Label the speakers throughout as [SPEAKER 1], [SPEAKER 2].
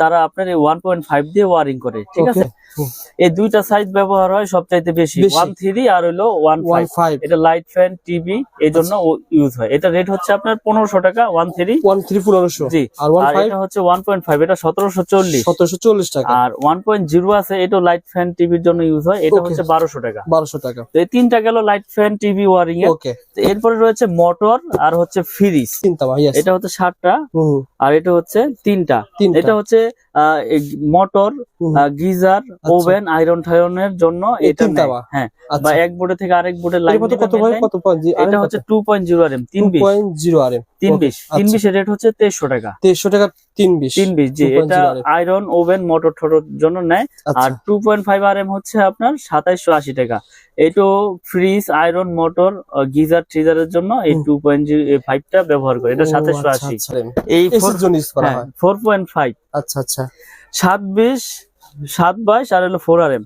[SPEAKER 1] তারা আপনার এই ওয়ান পয়েন্ট ফাইভ দিয়ে ওয়ারিং করে ঠিক আছে? এই দুইটা সাইজ ব্যবহার হয় সবচাইতে বেশি। ওয়ান থ্রি আর হলো ওয়ান ফাইভ এটা লাইট ফ্যান টিভি এই জন্য ইউজ হয়। এটা রেট হচ্ছে আপনার পনেরোশো টাকা ওয়ান থ্রি
[SPEAKER 2] ওয়ান থ্রি পনেরোশো।
[SPEAKER 1] জি।
[SPEAKER 2] আর
[SPEAKER 1] এটা হচ্ছে ওয়ান পয়েন্ট ফাইভ এটা সতেরোশো চল্লিশ।
[SPEAKER 2] সতেরোশো চল্লিশ টাকা।
[SPEAKER 1] আর ওয়ান পয়েন্ট জিরো আছে এটা লাইট ফ্যান টিভির জন্য ইউজ হয়। এটা হচ্ছে বারোশো টাকা।
[SPEAKER 2] বারোশো টাকা।
[SPEAKER 1] তো এই তিনটা গেল লাইট ফ্যান টিভি ওয়ারিং এরপরে রয়েছে মোটর আর হচ্ছে ফ্রিজ. এটা হচ্ছে
[SPEAKER 2] হুম,
[SPEAKER 1] আর এটা হচ্ছে তিনটা। এটা হচ্ছে মোটর গিজার ওভেন আয়রন টায়রনের জন্য এটা নেয়।
[SPEAKER 2] বা?
[SPEAKER 1] হ্যাঁ
[SPEAKER 2] আচ্ছা।
[SPEAKER 1] বা এক বোর্ডে থেকে আরেক বোর্ডে লাইন
[SPEAKER 2] কত কত
[SPEAKER 1] এটা হচ্ছে two point zero R M তিন বিশ।
[SPEAKER 2] পয়েন্ট জিরো আর এম
[SPEAKER 1] তিন
[SPEAKER 2] Okay,
[SPEAKER 1] বিশ। তিন
[SPEAKER 2] আচ্ছা।
[SPEAKER 1] বিশের রেট হচ্ছে টাকা।
[SPEAKER 2] টাকা তিন বিশ।
[SPEAKER 1] তিন বিশ জি এটা আয়রন ওভেন মোটর ঠোটর জন্য নেয়।
[SPEAKER 2] আচ্ছা।
[SPEAKER 1] আর two point five R M হচ্ছে আপনার সাতাইশশো আশি টাকা। এইটো ফ্রিজ আয়রন মোটর গিজার ট্রিজারের জন্য এই
[SPEAKER 2] হুম।
[SPEAKER 1] টু পয়েন্ট ফাইভটা ব্যবহার করে। এটা
[SPEAKER 2] ও,
[SPEAKER 1] সাতাইশশো
[SPEAKER 2] আচ্ছা,
[SPEAKER 1] আশি।
[SPEAKER 2] আচ্ছা,
[SPEAKER 1] এই
[SPEAKER 2] এসির জন্য ইউজ করা হয়
[SPEAKER 1] পয়েন্ট ফাইভ
[SPEAKER 2] আচ্ছা আচ্ছা।
[SPEAKER 1] আর হলো ফোর আর এম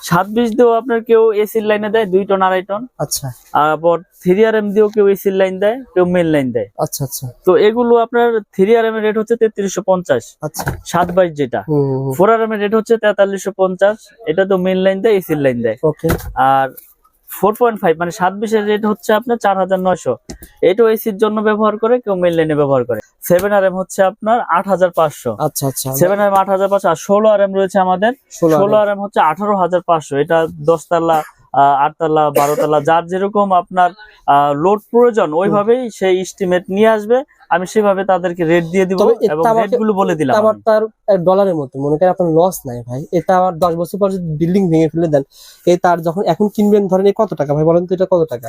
[SPEAKER 1] সাত দিয়েও আপনার কেউ এসির লাইনে দেয় দুই টন আড়াই টন
[SPEAKER 2] আচ্ছা।
[SPEAKER 1] আবার থ্রি আর এম দিয়েও কেউ এসির লাইন দেয় কেউ মেন লাইন দেয়।
[SPEAKER 2] আচ্ছা আচ্ছা।
[SPEAKER 1] তো এগুলো আপনার থ্রি আর এম এর রেট হচ্ছে তেত্রিশশো পঞ্চাশ।
[SPEAKER 2] আচ্ছা।
[SPEAKER 1] সাত বাইশ যেটা।
[SPEAKER 2] হুম, হুম, হুম।
[SPEAKER 1] ফোর আর এর রেট হচ্ছে তেতাল্লিশশো পঞ্চাশ। এটা তো মেন লাইন দেয় এসির লাইন দেয়।
[SPEAKER 2] ওকে
[SPEAKER 1] আর ফোর পয়েন্ট ফাইভ মানে সাত বিশের রেট হচ্ছে আপনার চার হাজার নয়শো। এটু এসির জন্য ব্যবহার করে কেউ মেন লাইনে ব্যবহার করে। সেভেন আর এম হচ্ছে আপনার আট হাজার পাঁচশো।
[SPEAKER 2] আচ্ছা আচ্ছা।
[SPEAKER 1] সেভেন আর এম আট হাজার পাঁচশো আর ষোলো আর এম রয়েছে আমাদের।
[SPEAKER 2] ষোলো
[SPEAKER 1] আর এম হচ্ছে আঠারো হাজার পাঁচশো। এটা দশতলা আটতলা বারোতলা যার যেরকম আপনার লোড প্রয়োজন ওইভাবেই সেই ইস্টিমেট নিয়ে আসবে। আমি সেভাবে তাদেরকে রেট দিয়ে দিব এবং রেটগুলো রেটগুলো বলে দিলাম
[SPEAKER 2] আমার
[SPEAKER 1] আমি।
[SPEAKER 2] তার ডলারের মতো। মনে করেন আপনার লস নাই ভাই। এটা আমার দশ বছর পর যদি বিল্ডিং ভেঙে ফেলে দেন এই তার যখন এখন কিনবেন ধরেন কত টাকা? ভাই বলেন তো এটা কত টাকা?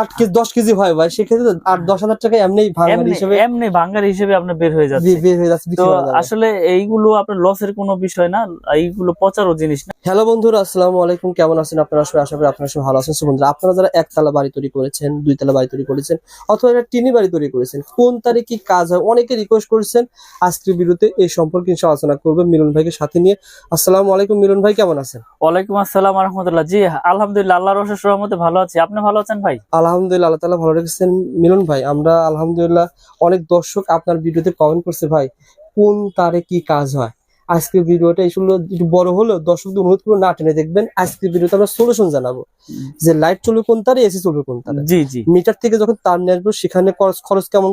[SPEAKER 2] আট কেজি দশ কেজি হয় ভাই সেক্ষেত্রে আট দশ হাজার টাকা এমনি
[SPEAKER 1] এমনি
[SPEAKER 2] হিসেবে
[SPEAKER 1] এমনি ভাঙ্গার হিসেবে আপনার বের হয়ে যাচ্ছে
[SPEAKER 2] বের হয়ে যাচ্ছে
[SPEAKER 1] তো আসলে এইগুলো আপনার লসের কোনো বিষয় না এইগুলো পচারও জিনিস না।
[SPEAKER 2] হ্যালো বন্ধুরা আসসালামু আলাইকুম কেমন আছেন আপনারা? সবাই আশা করি আপনারা সবাই ভালো আছেন। বন্ধুরা আপনারা যারা একতলা বাড়ি তৈরি করেছেন দুইতলা বাড়ি তৈরি করেছেন অথবা একটা টিনি বাড়ি তৈরি করেছেন কোন তারিখে কি কাজ হয় অনেকে রিকোয়েস্ট করেছেন। আজকের ভিডিওতে এই সম্পর্কে আলোচনা করবেন মিলন ভাইকে সাথে নিয়ে। আসসালামু আলাইকুম মিলন ভাই কেমন আছেন?
[SPEAKER 1] ওয়ালাইকুম আসসালাম রহমতুল্লাহ। জি আলহামদুলিল্লাহ আল্লাহর অশেষ রহমতে ভালো আছি। আপনি ভালো আছেন ভাই?
[SPEAKER 2] আলহামদুলিল্লাহ আল্লাহ তালা ভালো রেখেছেন। মিলন ভাই আমরা আলহামদুলিল্লাহ অনেক দর্শক আপনার ভিডিওতে কমেন্ট করছে ভাই কোন তারে কি কাজ হয়? আজকের ভিডিওটা এগুলো একটু বড় হলেও দর্শকদের অনুরোধ করে না টেনে দেখবেন। আজকের ভিডিওতে আমরা সলিউশন জানাব। যে লাইট চলবে কোন তারে এসি চলবে কোন তারে।
[SPEAKER 1] জি জি।
[SPEAKER 2] মিটার থেকে যখন তার নিয়ে আসব সেখানে খরচ খরচ কেমন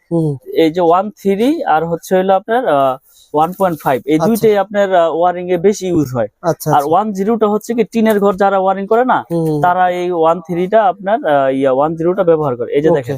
[SPEAKER 1] এই যে ওয়ান থ্রি আর হচ্ছে হইল আপনার ওয়ান পয়েন্ট ফাইভ এই
[SPEAKER 2] আচ্ছা।
[SPEAKER 1] দুইটাই আপনার ওয়ারিং এ বেশি ইউজ হয়।
[SPEAKER 2] আচ্ছা
[SPEAKER 1] আর
[SPEAKER 2] আচ্ছা,
[SPEAKER 1] ওয়ান জিরোটা হচ্ছে কি টিনের ঘর যারা ওয়ারিং করে না তারা এই ওয়ান থ্রিটা আপনার ইয়া ওয়ান জিরোটা ব্যবহার করে। এই যে দেখেন।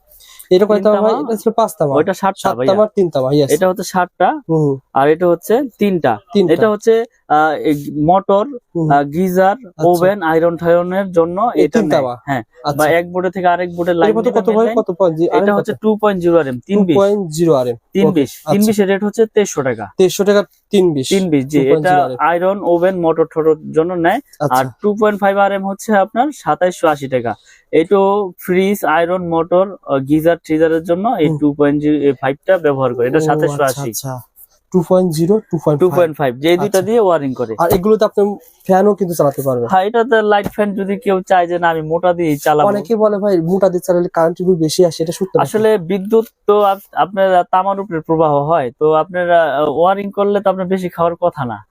[SPEAKER 2] এটা কয় তামা ভাই? এটা ছিল পাঁচ তামা
[SPEAKER 1] ওইটা
[SPEAKER 2] সাত
[SPEAKER 1] ভাইয়া।
[SPEAKER 2] তিন তামা ইয়েস
[SPEAKER 1] এটা হচ্ছে সাতটা। আর এটা হচ্ছে তিনটা।
[SPEAKER 2] তিনটা।
[SPEAKER 1] এটা হচ্ছে মোটর গিজার ওভেন আয়রন টায়রনের জন্য এটা? হ্যাঁ বা
[SPEAKER 2] আচ্ছা।
[SPEAKER 1] এক বোর্ডে থেকে আরেক বোর্ডে
[SPEAKER 2] এটা
[SPEAKER 1] লাইন
[SPEAKER 2] কত কত ভাই? কত
[SPEAKER 1] এটা হচ্ছে তিন
[SPEAKER 2] আচ্ছা।
[SPEAKER 1] বিশের রেট হচ্ছে তেইশশো টাকা।
[SPEAKER 2] তেইশশো টাকা তিন বিশ।
[SPEAKER 1] তিন বিশ জি এটা আয়রন ওভেন মোটর জন্য নেয়।
[SPEAKER 2] আচ্ছা।
[SPEAKER 1] আর two point five R M হচ্ছে আপনার সাতাইশশো আশি টাকা। এইটো ফ্রিজ আয়রন মোটর গিজার ট্রিজারের জন্য এই। টু পয়েন্ট ফাইভটা ব্যবহার করে। এটা
[SPEAKER 2] আচ্ছা,
[SPEAKER 1] আশি।
[SPEAKER 2] আচ্ছা
[SPEAKER 1] ফাইভ যে দুইটা
[SPEAKER 2] আচ্ছা।
[SPEAKER 1] দিয়ে ওয়ারিং করে।
[SPEAKER 2] আর এগুলোতে আপনি ফ্যানও কিন্তু চালাতে পারবেন।
[SPEAKER 1] হ্যাঁ এটাতে লাইট ফ্যান যদি কেউ চায় যে না আমি মোটা দিয়ে চালাবো।
[SPEAKER 2] অনেকে বলে ভাই মোটা দিয়ে চালালে কারেন্ট বিল বেশি আসে এটা সত্য
[SPEAKER 1] আসলে বিদ্যুৎ তো আপনার তামার উপরে প্রবাহ হয় তো আপনার ওয়ারিং করলে তো আপনার বেশি খাওয়ার কথা না।
[SPEAKER 2] আচ্ছা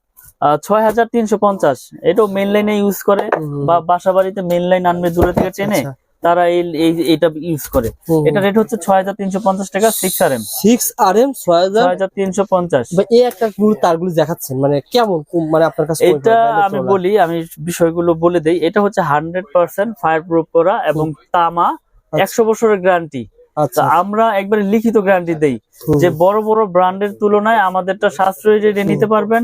[SPEAKER 1] ছয় হাজার তিনশো পঞ্চাশ। এটাও মেন লাইনে ইউজ করে বা বাসা বাড়িতে মেন লাইন আনবে দূরে থেকে চেনে
[SPEAKER 2] আচ্ছা।
[SPEAKER 1] তারা এই এই- এটা ইউজ করে। এটা রেট হচ্ছে ছয় হাজার তিনশো পঞ্চাশ টাকা six R M
[SPEAKER 2] six R M ছয় হাজার
[SPEAKER 1] তিনশো পঞ্চাশ।
[SPEAKER 2] এই একটা গুলো দেখাচ্ছেন মানে কেমন মানে আপনার কাছে
[SPEAKER 1] এটা আমি বলি আমি বিষয়গুলো বলে দেই। এটা হচ্ছে হান্ড্রেড পার্সেন্ট ফায়ার প্রুফ করা এবং তামা একশো বছরের গ্যারান্টি
[SPEAKER 2] আচ্ছা।
[SPEAKER 1] আমরা একবারে লিখিত গ্যারান্টি দেই যে বড় বড় ব্র্যান্ডের তুলনায় আমাদেরটা সাশ্রয়ী রেটে নিতে পারবেন।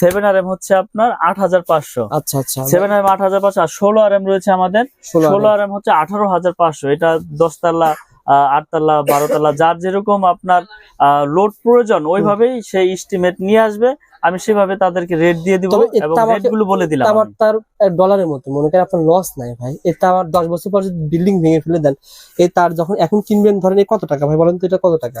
[SPEAKER 1] সেভেন আর এম হচ্ছে আপনার আট হাজার পাঁচশো।
[SPEAKER 2] আচ্ছা আচ্ছা।
[SPEAKER 1] সেভেন আর এম আট হাজার পাঁচশো আর ষোলো আর এম রয়েছে আমাদের।
[SPEAKER 2] ষোলো
[SPEAKER 1] আর এম হচ্ছে আঠারো হাজার পাঁচশো। এটা দশতলা আটতলা বারোতলা যার যেরকম আপনার লোড প্রয়োজন ওইভাবেই সেই এস্টিমেট নিয়ে আসবে। আমি সেভাবে তাদেরকে রেট দিয়ে দিব এবং বলে দিলাম
[SPEAKER 2] আমার তার ডলারের মতো। মনে করেন আপনার লস নাই ভাই। এটা আমার দশ বছর পর যদি বিল্ডিং ভেঙে ফেলে দেন এই তার যখন এখন কিনবেন ধরেন এই কত টাকা? ভাই বলেন তো এটা কত টাকা?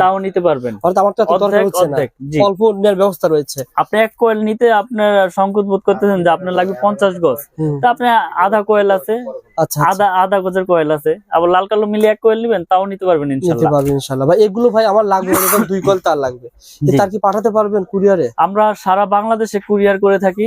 [SPEAKER 1] তাও নিতে পারবেন।
[SPEAKER 2] অল্প নেওয়ার ব্যবস্থা রয়েছে।
[SPEAKER 1] আপনি এক কোয়েল নিতে আপনার সংকোচ বোধ করতেছেন যে আপনার লাগবে পঞ্চাশ গজ। তা আপনি আধা কোয়েল আছে
[SPEAKER 2] আচ্ছা আচ্ছা।
[SPEAKER 1] আধা আধা গজের কোয়েল আছে আবার লাল কালো মিলিয়ে এক কোয়েল নিবেন তাও নিতে পারবেন
[SPEAKER 2] নিতে পারবেন ইনশাল্লাহ। ভাই এগুলো ভাই আমার লাগবে দুই কল তার লাগবে। তার কি পাঠাতে পারবেন কুরিয়ারে?
[SPEAKER 1] আমরা সারা বাংলাদেশে কুরিয়ার করে থাকি।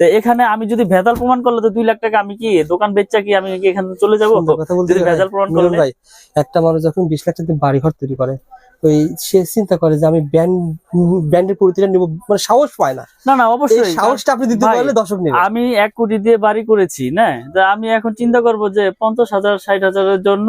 [SPEAKER 1] তো এখানে আমি যদি ভেজাল প্রমাণ করলে তো দুই লাখ টাকা আমি কি দোকান বেচা কি আমি কি এখান চলে যাব। ভেজাল প্রমাণ করলে?
[SPEAKER 2] ভাই একটা মানুষ যখন বিশ লাখ টাকা বাড়ি ঘর তৈরি করে ওই সে চিন্তা করে যে আমি নিব মানে সাহস পায় না।
[SPEAKER 1] না না অবশ্যই।
[SPEAKER 2] সাহসটা আপনি দিতে
[SPEAKER 1] ভাই,
[SPEAKER 2] পারলে দর্শক নেবে।
[SPEAKER 1] আমি এক কোটি দিয়ে বাড়ি করেছি না? আমি এখন চিন্তা করব যে পঞ্চাশ হাজার ষাট হাজারের জন্য